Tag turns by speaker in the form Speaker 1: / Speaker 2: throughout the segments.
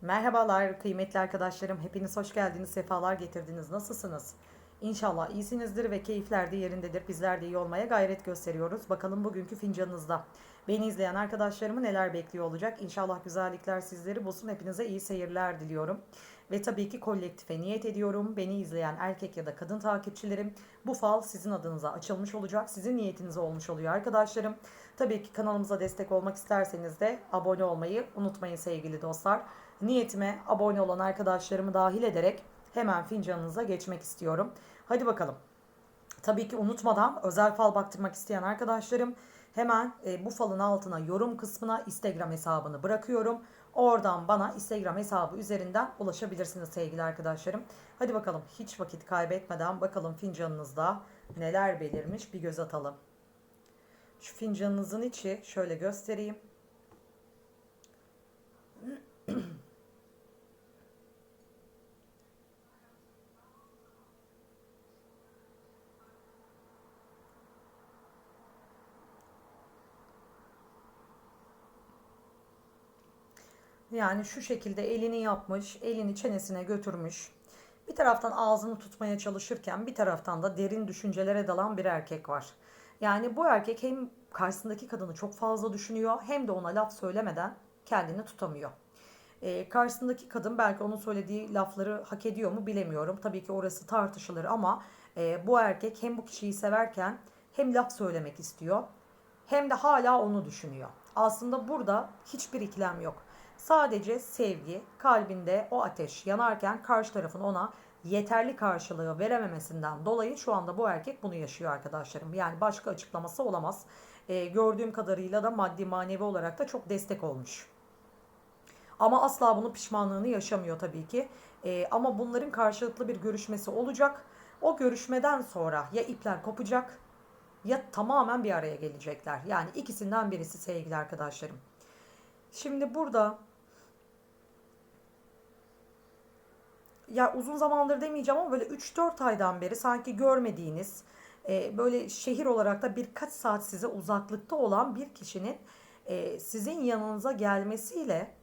Speaker 1: Merhabalar kıymetli arkadaşlarım. Hepiniz hoş geldiniz, sefalar getirdiniz. Nasılsınız? İnşallah iyisinizdir ve keyifler de yerindedir. Bizler de iyi olmaya gayret gösteriyoruz. Bakalım bugünkü fincanınızda. Beni izleyen arkadaşlarımı neler bekliyor olacak? İnşallah güzellikler sizleri bulsun. Hepinize iyi seyirler diliyorum. Ve tabii ki kolektife niyet ediyorum. Beni izleyen erkek ya da kadın takipçilerim bu fal sizin adınıza açılmış olacak. Sizin niyetinize olmuş oluyor arkadaşlarım. Tabii ki kanalımıza destek olmak isterseniz de abone olmayı unutmayın sevgili dostlar. Niyetime abone olan arkadaşlarımı dahil ederek hemen fincanınıza geçmek istiyorum. Hadi bakalım. Tabii ki unutmadan özel fal baktırmak isteyen arkadaşlarım hemen e, bu falın altına yorum kısmına Instagram hesabını bırakıyorum. Oradan bana Instagram hesabı üzerinden ulaşabilirsiniz sevgili arkadaşlarım. Hadi bakalım hiç vakit kaybetmeden bakalım fincanınızda neler belirmiş bir göz atalım. Şu fincanınızın içi şöyle göstereyim. Yani şu şekilde elini yapmış, elini çenesine götürmüş. Bir taraftan ağzını tutmaya çalışırken bir taraftan da derin düşüncelere dalan bir erkek var. Yani bu erkek hem karşısındaki kadını çok fazla düşünüyor hem de ona laf söylemeden kendini tutamıyor. Ee, karşısındaki kadın belki onun söylediği lafları hak ediyor mu bilemiyorum. Tabii ki orası tartışılır ama e, bu erkek hem bu kişiyi severken hem laf söylemek istiyor hem de hala onu düşünüyor. Aslında burada hiçbir ikilem yok. Sadece sevgi, kalbinde o ateş yanarken karşı tarafın ona yeterli karşılığı verememesinden dolayı şu anda bu erkek bunu yaşıyor arkadaşlarım. Yani başka açıklaması olamaz. Ee, gördüğüm kadarıyla da maddi manevi olarak da çok destek olmuş. Ama asla bunun pişmanlığını yaşamıyor tabii ki. Ee, ama bunların karşılıklı bir görüşmesi olacak. O görüşmeden sonra ya ipler kopacak ya tamamen bir araya gelecekler. Yani ikisinden birisi sevgili arkadaşlarım. Şimdi burada ya uzun zamandır demeyeceğim ama böyle 3-4 aydan beri sanki görmediğiniz e, böyle şehir olarak da birkaç saat size uzaklıkta olan bir kişinin e, sizin yanınıza gelmesiyle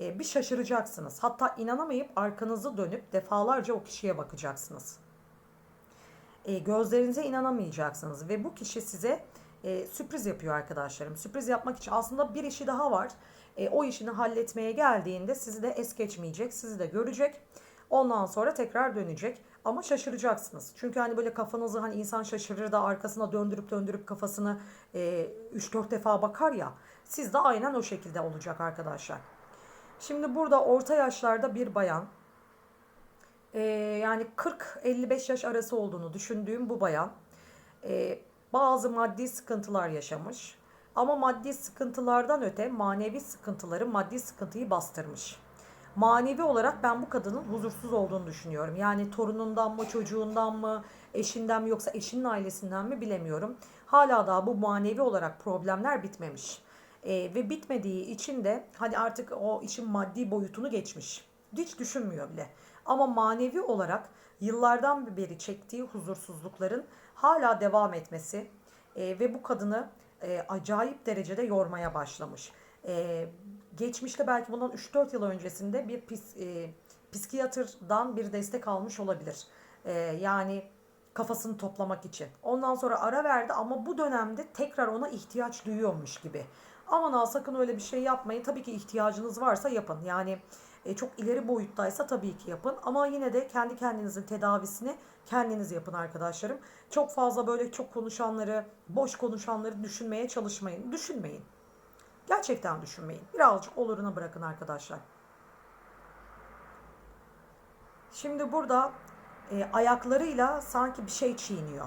Speaker 1: e, bir şaşıracaksınız. Hatta inanamayıp arkanızı dönüp defalarca o kişiye bakacaksınız. E, gözlerinize inanamayacaksınız ve bu kişi size e, sürpriz yapıyor arkadaşlarım. Sürpriz yapmak için aslında bir işi daha var. E, o işini halletmeye geldiğinde sizi de es geçmeyecek, sizi de görecek. Ondan sonra tekrar dönecek. Ama şaşıracaksınız. Çünkü hani böyle kafanızı hani insan şaşırır da arkasına döndürüp döndürüp kafasını e, 3-4 defa bakar ya. Siz de aynen o şekilde olacak arkadaşlar. Şimdi burada orta yaşlarda bir bayan e, yani 40-55 yaş arası olduğunu düşündüğüm bu bayan e, bazı maddi sıkıntılar yaşamış. Ama maddi sıkıntılardan öte manevi sıkıntıları maddi sıkıntıyı bastırmış. Manevi olarak ben bu kadının huzursuz olduğunu düşünüyorum. Yani torunundan mı, çocuğundan mı, eşinden mi yoksa eşinin ailesinden mi bilemiyorum. Hala daha bu manevi olarak problemler bitmemiş. Ee, ve bitmediği için de hani artık o işin maddi boyutunu geçmiş. Hiç düşünmüyor bile. Ama manevi olarak yıllardan beri çektiği huzursuzlukların hala devam etmesi e, ve bu kadını e, acayip derecede yormaya başlamış. E, geçmişte belki bundan 3-4 yıl öncesinde bir pis, e, psikiyatrdan bir destek almış olabilir. E, yani kafasını toplamak için. Ondan sonra ara verdi ama bu dönemde tekrar ona ihtiyaç duyuyormuş gibi. Aman ha sakın öyle bir şey yapmayın. Tabii ki ihtiyacınız varsa yapın. Yani e, çok ileri boyuttaysa tabii ki yapın. Ama yine de kendi kendinizin tedavisini kendiniz yapın arkadaşlarım. Çok fazla böyle çok konuşanları, boş konuşanları düşünmeye çalışmayın. Düşünmeyin. Gerçekten düşünmeyin. Birazcık oluruna bırakın arkadaşlar. Şimdi burada e, ayaklarıyla sanki bir şey çiğniyor.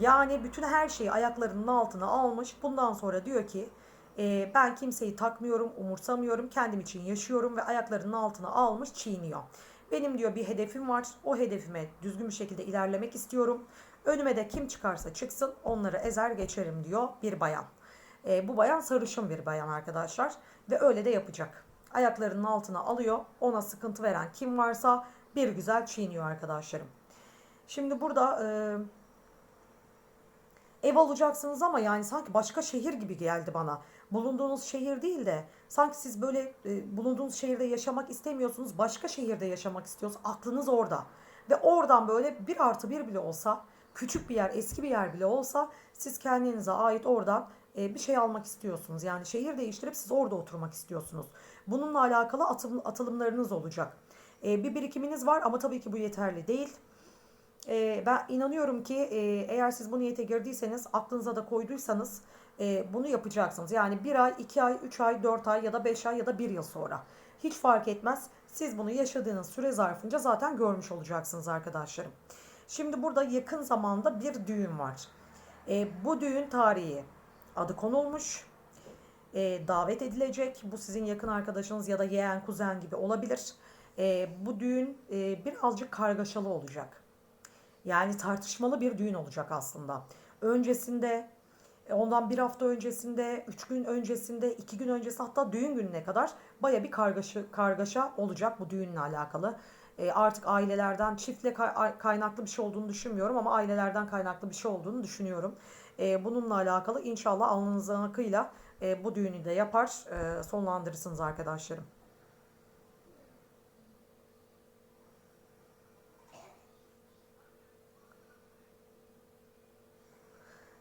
Speaker 1: Yani bütün her şeyi ayaklarının altına almış. Bundan sonra diyor ki e, ben kimseyi takmıyorum, umursamıyorum. Kendim için yaşıyorum ve ayaklarının altına almış çiğniyor. Benim diyor bir hedefim var. O hedefime düzgün bir şekilde ilerlemek istiyorum. Önüme de kim çıkarsa çıksın onları ezer geçerim diyor bir bayan. E, bu bayan sarışın bir bayan arkadaşlar ve öyle de yapacak. Ayaklarının altına alıyor. Ona sıkıntı veren kim varsa bir güzel çiğniyor arkadaşlarım. Şimdi burada e, ev alacaksınız ama yani sanki başka şehir gibi geldi bana. bulunduğunuz şehir değil de sanki siz böyle e, bulunduğunuz şehirde yaşamak istemiyorsunuz, başka şehirde yaşamak istiyorsunuz. Aklınız orada. Ve oradan böyle bir artı bir bile olsa, küçük bir yer, eski bir yer bile olsa siz kendinize ait oradan e, bir şey almak istiyorsunuz. Yani şehir değiştirip siz orada oturmak istiyorsunuz. Bununla alakalı atım, atılımlarınız olacak. E, bir birikiminiz var ama tabii ki bu yeterli değil. E, ben inanıyorum ki e, eğer siz bu niyete girdiyseniz, aklınıza da koyduysanız e, bunu yapacaksınız. Yani bir ay, iki ay, üç ay, dört ay ya da beş ay ya da bir yıl sonra. Hiç fark etmez. Siz bunu yaşadığınız süre zarfınca zaten görmüş olacaksınız arkadaşlarım. Şimdi burada yakın zamanda bir düğün var. E, bu düğün tarihi adı konulmuş. E, davet edilecek. Bu sizin yakın arkadaşınız ya da yeğen, kuzen gibi olabilir. E, bu düğün e, birazcık kargaşalı olacak. Yani tartışmalı bir düğün olacak aslında. Öncesinde, e, ondan bir hafta öncesinde, üç gün öncesinde, iki gün öncesi hatta düğün gününe kadar baya bir kargaşa, kargaşa olacak bu düğünle alakalı. E, artık ailelerden çiftle kay- kaynaklı bir şey olduğunu düşünmüyorum ama ailelerden kaynaklı bir şey olduğunu düşünüyorum. E, bununla alakalı inşallah alnınızın akıyla e, bu düğünü de yapar, e, sonlandırırsınız arkadaşlarım.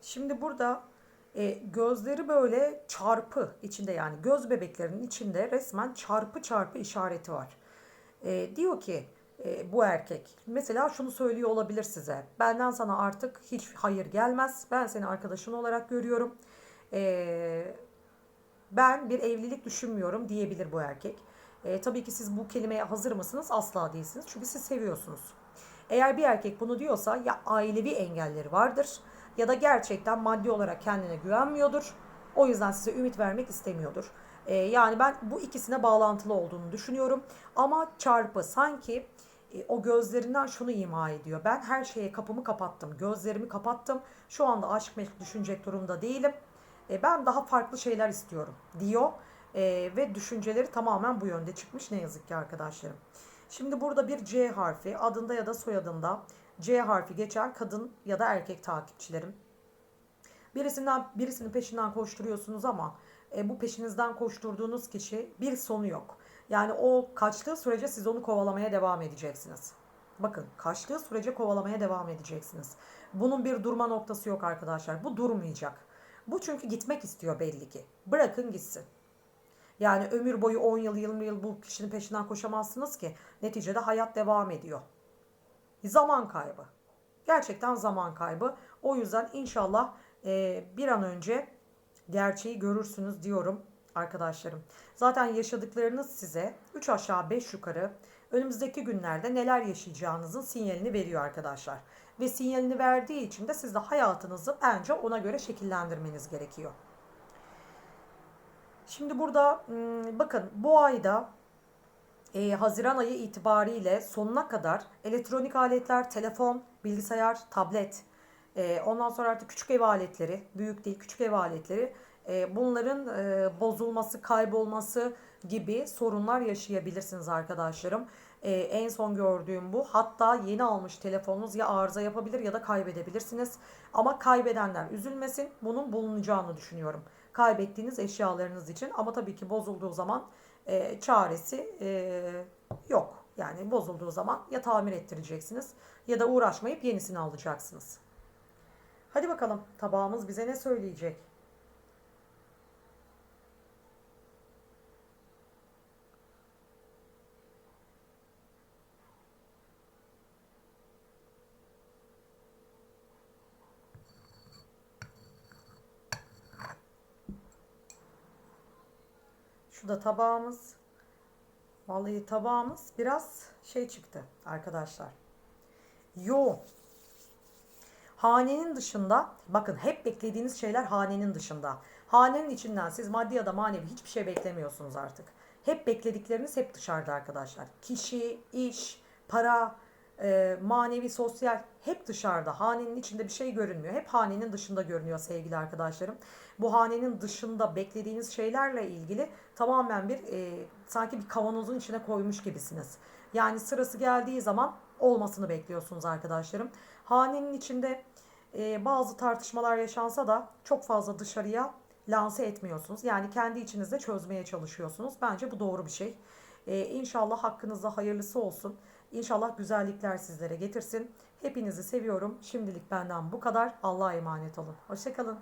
Speaker 1: Şimdi burada e, gözleri böyle çarpı içinde yani göz bebeklerinin içinde resmen çarpı çarpı işareti var. E, diyor ki e, bu erkek mesela şunu söylüyor olabilir size. Benden sana artık hiç hayır gelmez. Ben seni arkadaşın olarak görüyorum. E, ben bir evlilik düşünmüyorum diyebilir bu erkek. E, tabii ki siz bu kelimeye hazır mısınız? Asla değilsiniz. Çünkü siz seviyorsunuz. Eğer bir erkek bunu diyorsa ya ailevi engelleri vardır ya da gerçekten maddi olarak kendine güvenmiyordur. O yüzden size ümit vermek istemiyordur. E, yani ben bu ikisine bağlantılı olduğunu düşünüyorum. Ama çarpı sanki e, o gözlerinden şunu ima ediyor. Ben her şeye kapımı kapattım. Gözlerimi kapattım. Şu anda aşk meşk düşünecek durumda değilim. E, ben daha farklı şeyler istiyorum diyor. E, ve düşünceleri tamamen bu yönde çıkmış ne yazık ki arkadaşlarım. Şimdi burada bir C harfi adında ya da soyadında C harfi geçen kadın ya da erkek takipçilerim. Birisinden birisinin peşinden koşturuyorsunuz ama e, bu peşinizden koşturduğunuz kişi bir sonu yok. Yani o kaçtığı sürece siz onu kovalamaya devam edeceksiniz. Bakın kaçtığı sürece kovalamaya devam edeceksiniz. Bunun bir durma noktası yok arkadaşlar. Bu durmayacak. Bu çünkü gitmek istiyor belli ki. Bırakın gitsin. Yani ömür boyu 10 yıl 20 yıl bu kişinin peşinden koşamazsınız ki. Neticede hayat devam ediyor. Zaman kaybı. Gerçekten zaman kaybı. O yüzden inşallah e, bir an önce gerçeği görürsünüz diyorum arkadaşlarım. Zaten yaşadıklarınız size 3 aşağı 5 yukarı önümüzdeki günlerde neler yaşayacağınızın sinyalini veriyor arkadaşlar. Ve sinyalini verdiği için de siz de hayatınızı bence ona göre şekillendirmeniz gerekiyor. Şimdi burada bakın bu ayda e, Haziran ayı itibariyle sonuna kadar elektronik aletler, telefon, bilgisayar, tablet, e, ondan sonra artık küçük ev aletleri, büyük değil küçük ev aletleri bunların e, bozulması, kaybolması gibi sorunlar yaşayabilirsiniz arkadaşlarım. E, en son gördüğüm bu. Hatta yeni almış telefonunuz ya arıza yapabilir ya da kaybedebilirsiniz. Ama kaybedenler üzülmesin. Bunun bulunacağını düşünüyorum. Kaybettiğiniz eşyalarınız için. Ama tabii ki bozulduğu zaman e, çaresi e, yok. Yani bozulduğu zaman ya tamir ettireceksiniz ya da uğraşmayıp yenisini alacaksınız. Hadi bakalım tabağımız bize ne söyleyecek? Şu da tabağımız. Vallahi tabağımız biraz şey çıktı arkadaşlar. Yoğun. Hanenin dışında bakın hep beklediğiniz şeyler hanenin dışında. Hanenin içinden siz maddi ya da manevi hiçbir şey beklemiyorsunuz artık. Hep bekledikleriniz hep dışarıda arkadaşlar. Kişi, iş, para, e, manevi, sosyal hep dışarıda. Hanenin içinde bir şey görünmüyor. Hep hanenin dışında görünüyor sevgili arkadaşlarım. Bu hanenin dışında beklediğiniz şeylerle ilgili tamamen bir e, sanki bir kavanozun içine koymuş gibisiniz. Yani sırası geldiği zaman olmasını bekliyorsunuz arkadaşlarım. Hanenin içinde e, bazı tartışmalar yaşansa da çok fazla dışarıya lanse etmiyorsunuz. Yani kendi içinizde çözmeye çalışıyorsunuz. Bence bu doğru bir şey. Ee, inşallah hakkınızda hayırlısı olsun. İnşallah güzellikler sizlere getirsin. Hepinizi seviyorum. Şimdilik benden bu kadar. Allah'a emanet olun. Hoşçakalın.